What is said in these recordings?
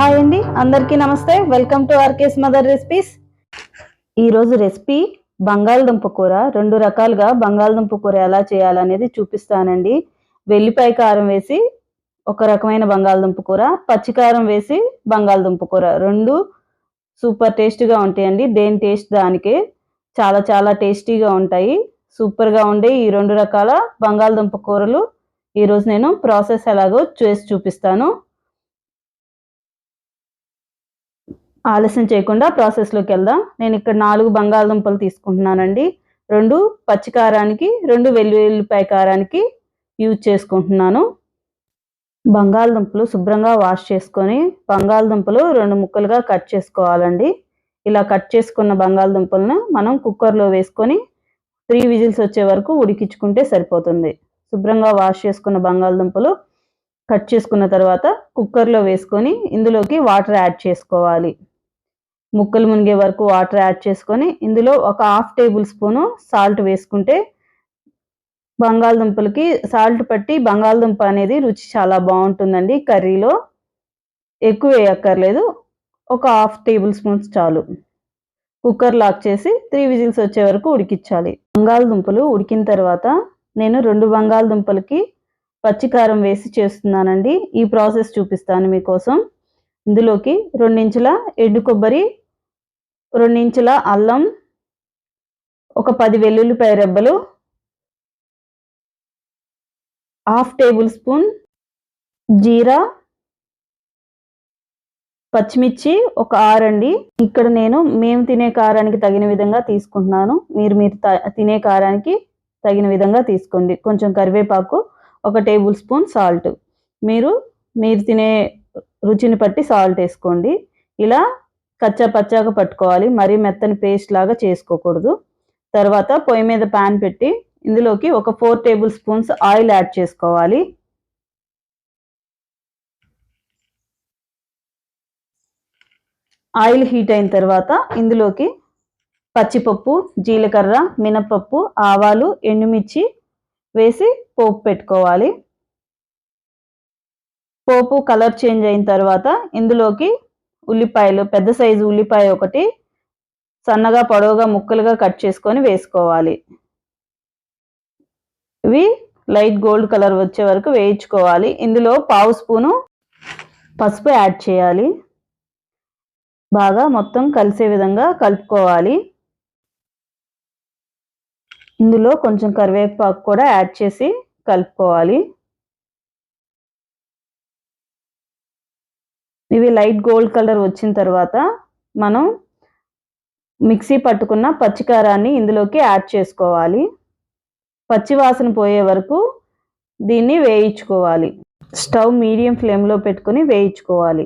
Hi అండి. అందరికీ నమస్తే. Welcome to RK's mother recipes ఈరోజు రెసిపీ బంగాళదుంప కూర. రెండు రకాలుగా బంగాళదుంప కూర ఎలా చేయాలనేది చూపిస్తానండి. వెల్లిపాయ కారం వేసి ఒక రకమైన బంగాళదుంప కూర పచ్చికారం వేసి బంగాళదుంప కూర. రెండు సూపర్ టేస్ట్గా ఉంటాయండి. దేని టేస్ట్ దానికే చాలా చాలా టేస్టీగా ఉంటాయి. సూపర్గా ఉండే ఈ రెండు రకాల బంగాళదుంప కూరలు ఈరోజు నేను ప్రాసెస్ ఎలాగో చేసి చూపిస్తాను. ఆలస్యం చేయకుండా ప్రాసెస్లోకి వెళ్దాం. నేను ఇక్కడ నాలుగు బంగాళదుంపలు తీసుకుంటున్నానండి. రెండు పచ్చికారానికి రెండు వెల్లుల్లిపాయ కారానికి యూజ్ చేసుకుంటున్నాను. బంగాళదుంపలు శుభ్రంగా వాష్ చేసుకొని బంగాళదుంపలు రెండు ముక్కలుగా కట్ చేసుకోవాలండి. ఇలా కట్ చేసుకున్న బంగాళదుంపలను మనం కుక్కర్లో వేసుకొని త్రీ విజిల్స్ వచ్చే వరకు ఉడికించుకుంటే సరిపోతుంది. శుభ్రంగా వాష్ చేసుకున్న బంగాళదుంపలు కట్ చేసుకున్న తర్వాత కుక్కర్లో వేసుకొని ఇందులోకి వాటర్ యాడ్ చేసుకోవాలి. ముక్కలు మునిగే వరకు వాటర్ యాడ్ చేసుకొని ఇందులో ఒక హాఫ్ టేబుల్ స్పూను సాల్ట్ వేసుకుంటే బంగాళదుంపలకి సాల్ట్ పట్టి బంగాళదుంప అనేది రుచి చాలా బాగుంటుందండి కర్రీలో. ఎక్కువ వేయక్కర్లేదు. ఒక హాఫ్ టేబుల్ స్పూన్స్ చాలు. కుక్కర్ లాక్ చేసి త్రీ విజిల్స్ వచ్చే వరకు ఉడికించాలి. బంగాళదుంపలు ఉడికిన తర్వాత నేను రెండు బంగాళదుంపలకి పచ్చికారం వేసి చేస్తున్నానండి. ఈ ప్రాసెస్ చూపిస్తాను మీకోసం. ఇందులోకి రెండించుల ఎండు కొబ్బరి రెండించుల అల్లం ఒక పది వెల్లుల్లిపాయ రెబ్బలు హాఫ్ టేబుల్ స్పూన్ జీరా పచ్చిమిర్చి ఒక ఆరండి. ఇక్కడ నేను మేము తినే కారానికి తగిన విధంగా తీసుకుంటున్నాను. మీరు మీరు తినే కారానికి తగిన విధంగా తీసుకోండి. కొంచెం కరివేపాకు ఒక టేబుల్ స్పూన్ సాల్ట్. మీరు మీరు తినే రుచిని బట్టి సాల్ట్ వేసుకోండి. ఇలా కచ్చా పచ్చాగా పట్టుకోవాలి. మరీ మెత్తని పేస్ట్ లాగా చేసుకోకూడదు. తర్వాత పొయ్యి మీద ప్యాన్ పెట్టి ఇందులోకి ఒక four tablespoons oil add చేసుకోవాలి. ఆయిల్ హీట్ అయిన తర్వాత ఇందులోకి పచ్చిపప్పు జీలకర్ర మినపప్పు ఆవాలు ఎండుమిర్చి వేసి పోపు పెట్టుకోవాలి. పోపు కలర్ చేంజ్ అయిన తర్వాత ఇందులోకి ఉల్లిపాయలు పెద్ద సైజు ఉల్లిపాయ ఒకటి సన్నగా పొడవుగా ముక్కలుగా కట్ చేసుకొని వేసుకోవాలి. ఇవి లైట్ గోల్డ్ కలర్ వచ్చే వరకు వేయించుకోవాలి. ఇందులో పావు స్పూను పసుపు యాడ్ చేయాలి. బాగా మొత్తం కలిసే విధంగా కలుపుకోవాలి. ఇందులో కొంచెం కరివేపాకు కూడా యాడ్ చేసి కలుపుకోవాలి. ఇవి లైట్ గోల్డ్ కలర్ వచ్చిన తర్వాత మనం మిక్సీ పట్టుకున్న పచ్చికారాన్ని ఇందులోకి యాడ్ చేసుకోవాలి. పచ్చివాసన పోయే వరకు దీన్ని వేయించుకోవాలి. స్టవ్ మీడియం ఫ్లేమ్లో పెట్టుకుని వేయించుకోవాలి.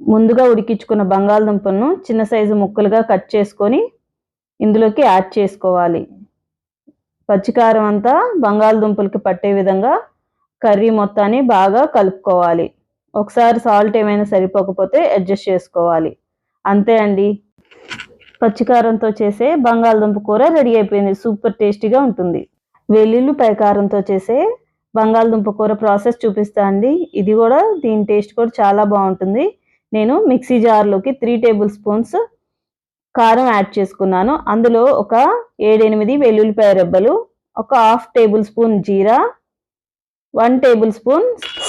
ముందుగా ఉడికించుకున్న బంగాళదుంపను చిన్న సైజు ముక్కలుగా కట్ చేసుకొని ఇందులోకి యాడ్ చేసుకోవాలి. పచ్చికారం అంతా బంగాళదుంపలకి పట్టే విధంగా కర్రీ మొత్తాన్ని బాగా కలుపుకోవాలి. ఒకసారి సాల్ట్ ఏమైనా సరిపోకపోతే అడ్జస్ట్ చేసుకోవాలి. అంతే అండి. పచ్చికారంతో చేసే బంగాళదుంప కూర రెడీ అయిపోయింది. సూపర్ టేస్టీగా ఉంటుంది. వెల్లుల్లిపాయ కారంతో చేసే బంగాళదుంప కూర ప్రాసెస్ చూపిస్తా అండి. ఇది కూడా దీని టేస్ట్ కూడా చాలా బాగుంటుంది. నేను మిక్సీ జార్లోకి త్రీ టేబుల్ స్పూన్స్ కారం యాడ్ చేసుకున్నాను. అందులో ఒక ఏడెనిమిది వెల్లుల్లిపాయ రెబ్బలు ఒక హాఫ్ టేబుల్ స్పూన్ జీరా వన్ టేబుల్ స్పూన్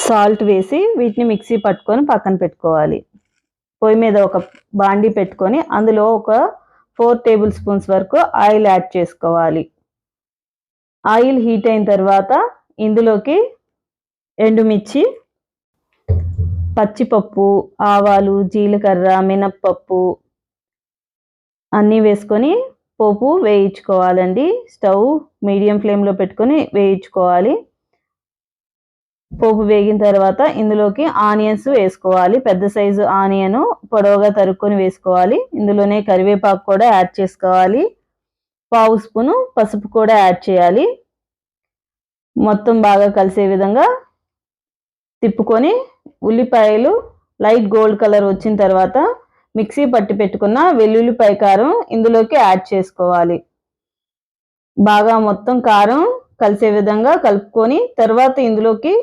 సాల్ట్ వేసి వీటిని మిక్సీ పట్టుకొని పక్కన పెట్టుకోవాలి. పొయ్యి మీద ఒక బాండీ పెట్టుకొని అందులో ఒక ఫోర్ టేబుల్ స్పూన్స్ వరకు ఆయిల్ యాడ్ చేసుకోవాలి. ఆయిల్ హీట్ అయిన తర్వాత ఇందులోకి ఎండుమిర్చి పచ్చిపప్పు ఆవాలు జీలకర్ర మినప్పప్పు అన్నీ వేసుకొని పోపు వేయించుకోవాలండి. స్టవ్ మీడియం ఫ్లేమ్లో పెట్టుకొని వేయించుకోవాలి. పోపు వేగిన తర్వాత ఇందులోకి ఆనియన్స్ వేసుకోవాలి. పెద్ద సైజు ఆనియన్ పొడవుగా తరుక్కొని వేసుకోవాలి. ఇందులోనే కరివేపాకు కూడా యాడ్ చేసుకోవాలి. పావు స్పూను పసుపు కూడా యాడ్ చేయాలి. మొత్తం బాగా కలిసే విధంగా తిప్పుకొని ఉల్లిపాయలు లైట్ గోల్డ్ కలర్ వచ్చిన తర్వాత మిక్సీ పట్టి పెట్టుకున్న వెల్లుల్లిపాయ కారం ఇందులోకి యాడ్ చేసుకోవాలి. బాగా మొత్తం కారం కలిసే విధంగా కలుపుకొని తర్వాత ఇందులోకి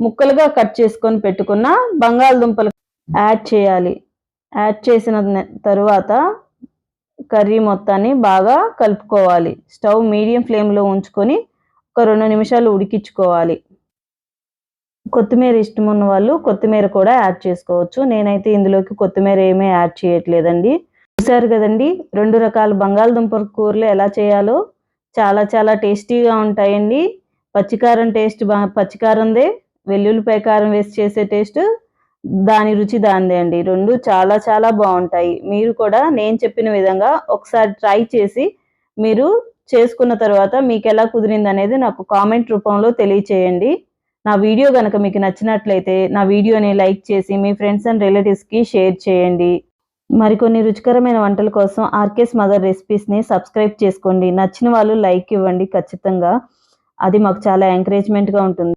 ముక్కలుగా కట్ చేసుకొని పెట్టుకున్న బంగాళదుంపలు యాడ్ చేయాలి. యాడ్ చేసిన తరువాత కర్రీ మొత్తాన్ని బాగా కలుపుకోవాలి. స్టవ్ మీడియం ఫ్లేమ్లో ఉంచుకొని ఒక రెండు నిమిషాలు ఉడికించుకోవాలి. కొత్తిమీర ఇష్టం ఉన్న వాళ్ళు కొత్తిమీర కూడా యాడ్ చేసుకోవచ్చు. నేనైతే ఇందులోకి కొత్తిమీర ఏమీ యాడ్ చేయట్లేదండి. చూసారు కదండి రెండు రకాల బంగాళదుంప కూరలు ఎలా చేయాలో. చాలా చాలా టేస్టీగా ఉంటాయండి. పచ్చికారం టేస్ట్ బా పచ్చికారందే. వెల్లుల్లిపాయ కారం వేసి చేసే టేస్ట్ దాని రుచి దానిదే అండి. రెండు చాలా చాలా బాగుంటాయి. మీరు కూడా నేను చెప్పిన విధంగా ఒకసారి ట్రై చేసి మీరు చేసుకున్న తర్వాత మీకు ఎలా కుదిరింది అనేది నాకు కామెంట్ రూపంలో తెలియచేయండి. నా వీడియో కనుక మీకు నచ్చినట్లయితే నా వీడియోని లైక్ చేసి మీ ఫ్రెండ్స్ అండ్ రిలేటివ్స్కి షేర్ చేయండి. మరికొన్ని రుచికరమైన వంటల కోసం ఆర్కేస్ మదర్ రెసిపీస్ని సబ్స్క్రైబ్ చేసుకోండి. నచ్చిన వాళ్ళు లైక్ ఇవ్వండి ఖచ్చితంగా. అది మాకు చాలా ఎంకరేజ్మెంట్గా ఉంటుంది.